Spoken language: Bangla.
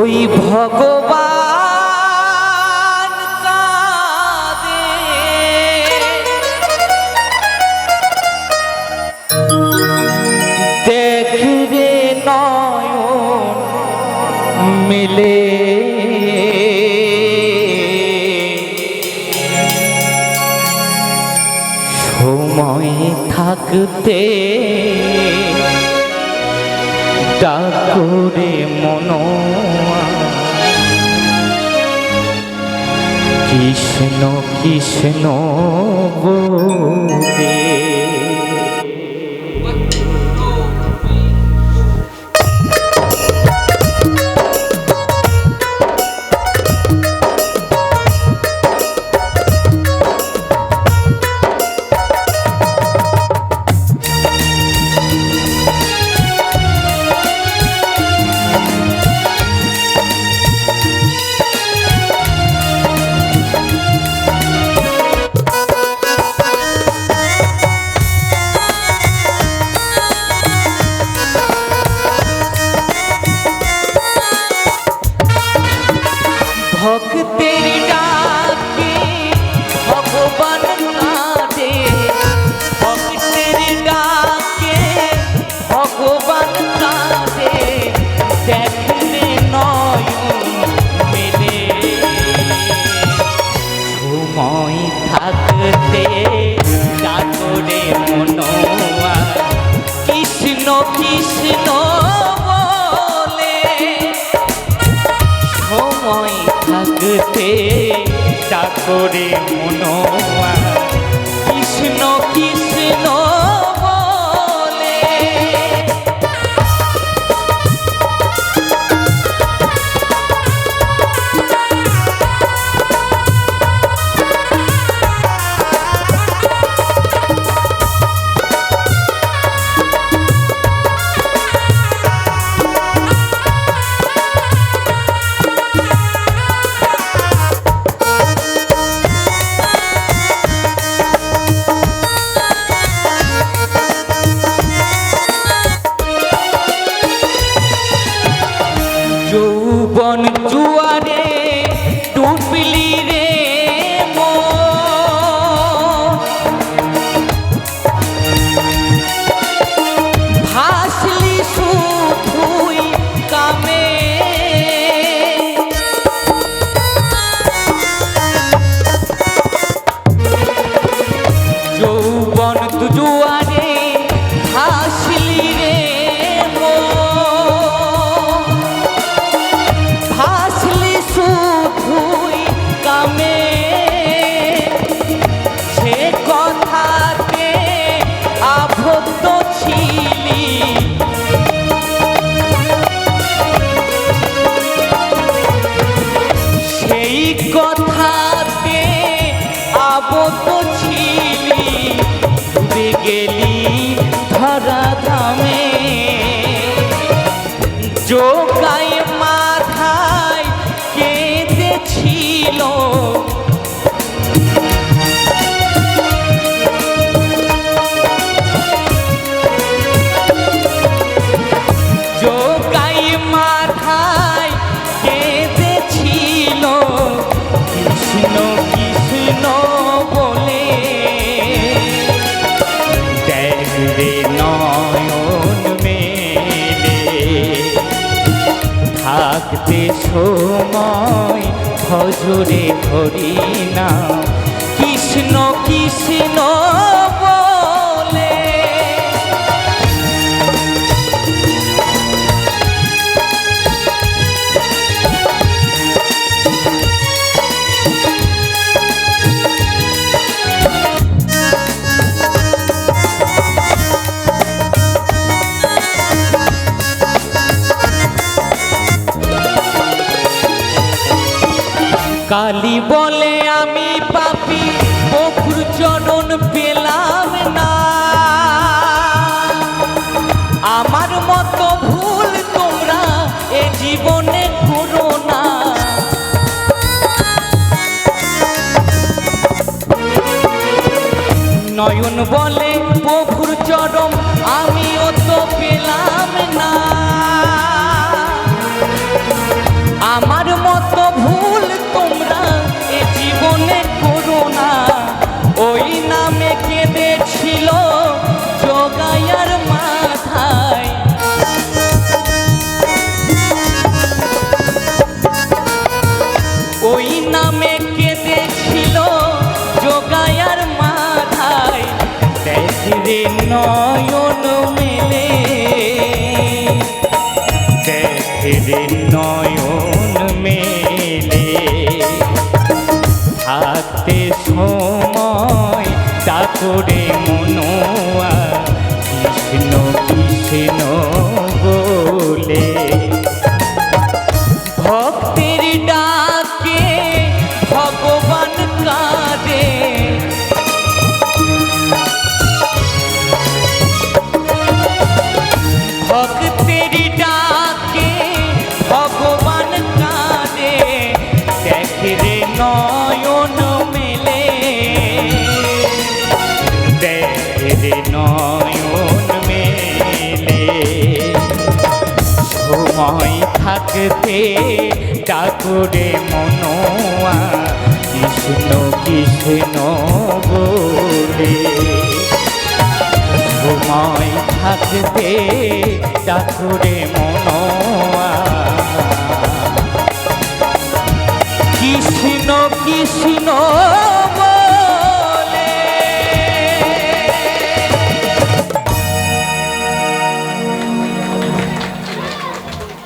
ওই ভগবান কাঁদে। দেখ রে মিলে। সময় থাকতে ডাকরে মনোয়া। কৃষ্ণ কৃষ্ণ বলে কৃষ্ণ বলে সময় থাকতে চাকরে মনোয়া কৃষ্ণ কৃষ্ণ থাকতে সময় ভজরে ধরি না। কালী বলে আমি পাপি, বকুর চরণ পেলাম না। আমার মতো ভুল তোমরা এ জীবনে করো না। নয়ন বলে রে নয়ন মেলে। হাতে সময় তাকরে মনোয়া সময় থাকতে ডাকরে মনোয়া কৃষ্ণ কৃষ্ণ বলে। সময় থাকতে ডাকরে মনোয়া কৃষ্ণ কৃষ্ণ